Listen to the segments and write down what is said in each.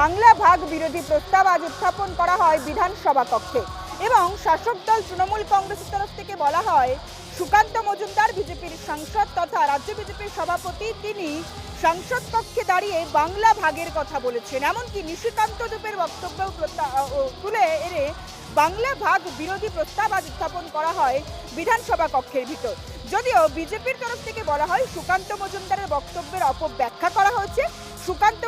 বাংলা ভাগ বিরোধী প্রস্তাব আজ উত্থাপন করা হয় বিধানসভা কক্ষে। এবং শাসক দল তৃণমূল কংগ্রেসের তরফ থেকে বলা হয়, সুকান্ত মজুমদার বিজেপির সাংসদ তথা রাজ্য বিজেপির সভাপতি, তিনি সংসদ কক্ষে দাঁড়িয়ে বাংলা ভাগের কথা বলেছেন। এমনকি নিশিকান্ত দেবের বক্তব্য তুলে এনে বাংলা ভাগ বিরোধী প্রস্তাব আজ উত্থাপন করা হয় বিধানসভা কক্ষের ভিতর। যদিও বিজেপির তরফ থেকে বলা হয়, সুকান্ত মজুমদারের বক্তব্যের অপব্যাখ্যা করা হয়েছে। সুকান্ত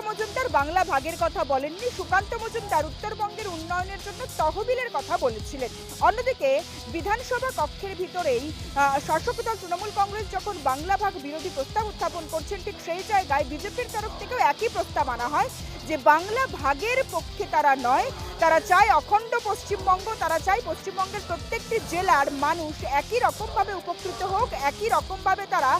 বাংলা ভাগের কথা বলেননি, সুকান্ত মজুমদার উত্তরবঙ্গের উন্নয়নের জন্য তহবিলের কথা বলেছিলেন। অন্যদিকে, বিধানসভা কক্ষের ভিতরেই শাসক দল তৃণমূল কংগ্রেস যখন বাংলা ভাগ বিরোধী প্রস্তাব উত্থাপন করছেন, ঠিক সেই জায়গায় বিজেপির তরফ থেকেও একই প্রস্তাব আনা হয় যে, বাংলা ভাগের পক্ষে তারা নয়, তারা চায় অখণ্ড পশ্চিমবঙ্গ, তারা চায় পশ্চিমবঙ্গের প্রত্যেকটি জেলার মানুষ একই রকমভাবে উপকৃত হোক, একই রকমভাবে তারা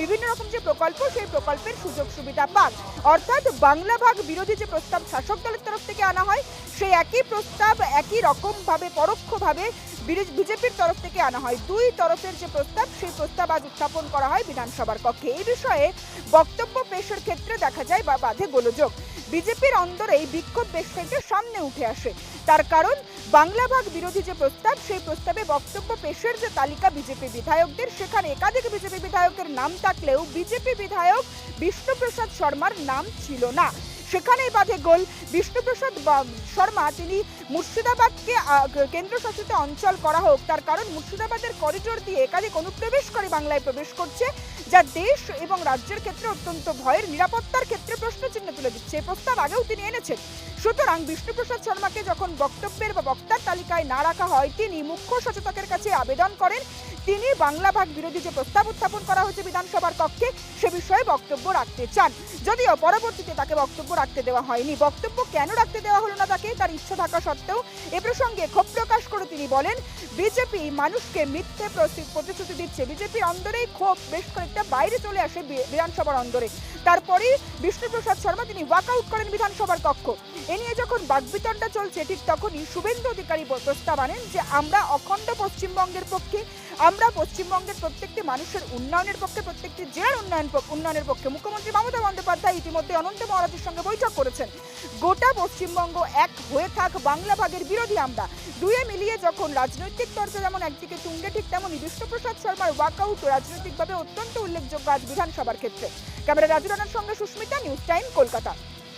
বিভিন্ন রকম যে প্রকল্প, সেই প্রকল্পের সুযোগ সুবিধা পাক। অর্থাৎ বাংলা ভাগ বিরোধী যে প্রস্তাব শাসক দলের তরফ থেকে আনা হয়, সেই একই প্রস্তাব একই রকমভাবে, পরোক্ষভাবে বিজেপির তরফ থেকে আনা হয়। দুই তরফের যে প্রস্তাব, সেই প্রস্তাব আজ উত্থাপন করা হয় বিধানসভার কক্ষে এই বিষয়ে বক্তব্য পেশের ক্ষেত্রে দেখা যায় বা বাধে গোলযোগ। বিজেপির অন্দরে এই বিক্ষোভ বেশ থেকে সামনে উঠে আসে। তার কারণ, বাংলা ভাগ বিরোধী যে প্রস্তাব, সেই প্রস্তাবে বক্তব্য পেশের যে তালিকা বিজেপি বিধায়কদের, সেখানে একাধিক বিজেপি বিধায়কের নাম থাকলেও বিজেপি বিধায়ক বিষ্ণুপ্রসাদ শর্মার নাম ছিল না। সেখানেই বাধে গোল। বিষ্ণুপ্রসাদ শর্মা, তিনি মুর্শিদাবাদকে কেন্দ্রশাসিত অঞ্চল করা হোক। তার কারণ মুর্শিদাবাদের করিডোর দিয়ে একাধিক অনুপ্রবেশ করে বাংলায় প্রবেশ করছে, যা দেশ এবং রাজ্যের ক্ষেত্রে অত্যন্ত ভয়ের, নিরাপত্তার ক্ষেত্রে প্রশ্নচিহ্ন তুলে দিচ্ছে। প্রস্তাব আগেও তিনি এনেছেন। সুতরাং বিষ্ণুপ্রসাদ শর্মাকে যখন বক্তব্যের বা বক্তার তালিকায় না রাখা হয়, তিনি মুখ্য সচেতকের কাছে আবেদন করেন তিনি বাংলা ভাগ বিরোধী যে প্রস্তাব উত্থাপন করা হয়েছে বিধানসভার কক্ষে, সে বিষয়ে বক্তব্য রাখতে চান। যদিও পরবর্তীতে তাকে বক্তব্য রাখতে দেওয়া হয়নি। বক্তব্য কেন রাখতে দেওয়া হলো না তাকে? তার ইচ্ছা থাকা সত্ত্বেও এ প্রসঙ্গে ক্ষোভ প্রকাশ করে তিনি বলেন, বিজেপি মানুষকে মিথ্যে প্রতি- প্রতিশ্রুতি দিচ্ছে। বিজেপির অন্দরেই ক্ষোভ বেশ কয়েকটা বাইরে চলে আসে বিধানসভার অন্দরে। তারপরেই বিষ্ণুপ্রসাদ তিনি ওয়াকআউট করেন বিধানসভার কক্ষ। এ নিয়ে যখন বাগবিতণ্ডা চলছে, ঠিক তখনই শুভেন্দু অধিকারী প্রস্তাব আনেন যে আমরা অখণ্ড পশ্চিমবঙ্গের পক্ষে, আমরা পশ্চিমবঙ্গের প্রত্যেকটি মানুষের উন্নয়নের পক্ষে, প্রত্যেকটি জেলার উন্নয়ন উন্নয়নের পক্ষে মুখ্যমন্ত্রী মমতা বন্দ্যোপাধ্যায় ইতিমধ্যে অনন্ত মহারাজের সঙ্গে বৈঠক করেছেন। গোটা পশ্চিমবঙ্গ এক হয়ে থাক, বাংলা ভাগের বিরোধী আমরা। দুয়ে মিলিয়ে যখন রাজনৈতিক চর্চা যেমন একদিকে তুঙ্গে, ঠিক তেমনই বিষ্ণুপ্রসাদ শর্মার ওয়াকআউট রাজনৈতিকভাবে অত্যন্ত উল্লেখযোগ্য আজ বিধানসভার ক্ষেত্রে। ক্যামেরা রাজু রানার সঙ্গে সুস্মিতা, নিউজ টাইম, কলকাতা।